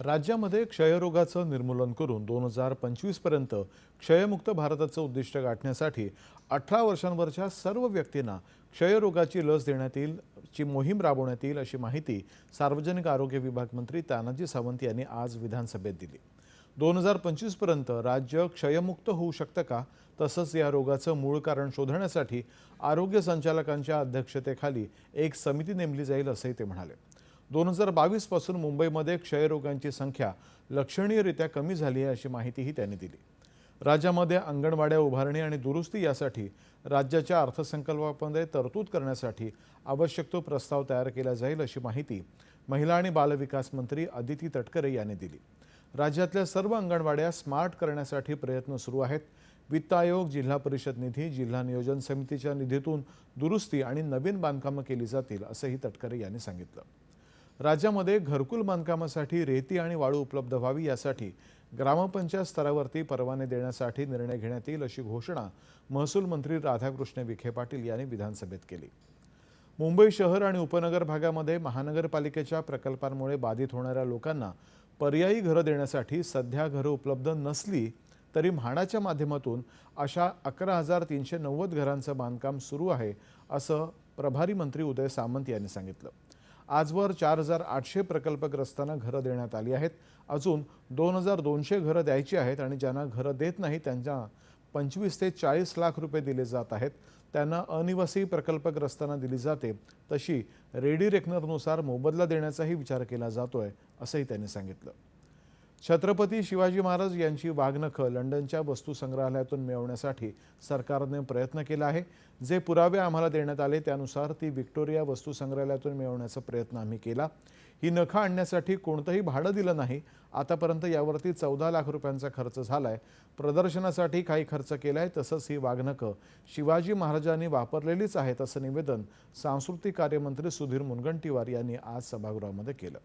राज्यामध्ये क्षयरोगाचं निर्मूलन करून दोन हजार पंचवीसपर्यंत क्षयमुक्त भारताचं उद्दिष्ट गाठण्यासाठी अठरा वर्षांवरच्या सर्व व्यक्तींना क्षयरोगाची लस देण्यात येईल ची मोहीम राबवण्यात येईल अशी माहिती सार्वजनिक आरोग्य विभाग मंत्री तानाजी सावंत यांनी आज विधानसभेत दिली. दोन हजार पंचवीसपर्यंत राज्य क्षयमुक्त होऊ शकतं का? तसंच या रोगाचं मूळ कारण शोधण्यासाठी आरोग्य संचालकांच्या अध्यक्षतेखाली एक समिती नेमली जाईल असंही ते म्हणाले. दोन हजार बावीसपासून मुंबईमध्ये क्षयरोगांची संख्या लक्षणीयरित्या कमी झाली आहे अशी माहितीही त्यांनी दिली. राज्यामध्ये अंगणवाड्या उभारणी आणि दुरुस्ती यासाठी राज्याच्या अर्थसंकल्पामध्ये तरतूद करण्यासाठी आवश्यक तो प्रस्ताव तयार केला जाईल अशी माहिती महिला आणि बालविकास मंत्री अदिती तटकरे यांनी दिली. राज्यातल्या सर्व अंगणवाड्या स्मार्ट करण्यासाठी प्रयत्न सुरू आहेत. वित्त आयोग जिल्हा परिषद निधी जिल्हा नियोजन समितीच्या निधीतून दुरुस्ती आणि नवीन बांधकामं केली जातील असंही तटकरे यांनी सांगितलं. राज्यामध्ये घरकुल बांधकामासाठी रेती आणि वाळू उपलब्ध व्हावी यासाठी ग्रामपंचायत स्तरावरती परवाने देण्यासाठी निर्णय घेण्यात येईल अशी घोषणा महसूल मंत्री राधाकृष्ण विखे पाटील यांनी विधानसभेत केली. मुंबई शहर आणि उपनगर भागामध्ये महानगरपालिकेच्या प्रकल्पांमुळे बाधित होणाऱ्या लोकांना पर्यायी घरं देण्यासाठी सध्या घरं उपलब्ध नसली तरी म्हाडाच्या माध्यमातून अशा अकरा हजार तीनशे नव्वद घरांचं बांधकाम सुरू आहे असं प्रभारी मंत्री उदय सामंत यांनी सांगितलं. आजवर चार हजार आठशे प्रकल्पग्रस्तांना घरं देण्यात आली आहेत. अजून दोन हजार दोनशे घरं द्यायची आहेत आणि ज्यांना घरं देत नाही त्यांना पंचवीस ते चाळीस लाख रुपये दिले जात आहेत. त्यांना अनिवासी प्रकल्पग्रस्तांना दिली जाते. तशी रेडी रेकनरनुसार मोबदला देण्याचाही विचार केला जातोय असंही त्यांनी सांगितलं. छत्रपती शिवाजी महाराज यांची वाघनखं लंडनच्या वस्तू संग्रहालयातून मिळवण्यासाठी सरकारने प्रयत्न केला आहे. जे पुरावे आम्हाला देण्यात आले त्यानुसार ती व्हिक्टोरिया वस्तू संग्रहालयातून मिळवण्याचा प्रयत्न आम्ही केला. ही नखं आणण्यासाठी कोणतंही भाडं दिलं नाही. आतापर्यंत यावरती चौदा लाख रुपयांचा खर्च झाला आहे प्रदर्शनासाठी काही खर्च केला आहे तसंच ही वाघनखं शिवाजी महाराजांनी वापरलेलीच आहेत असं निवेदन सांस्कृतिक कार्यमंत्री सुधीर मुनगंटीवार यांनी आज सभागृहामध्ये केलं.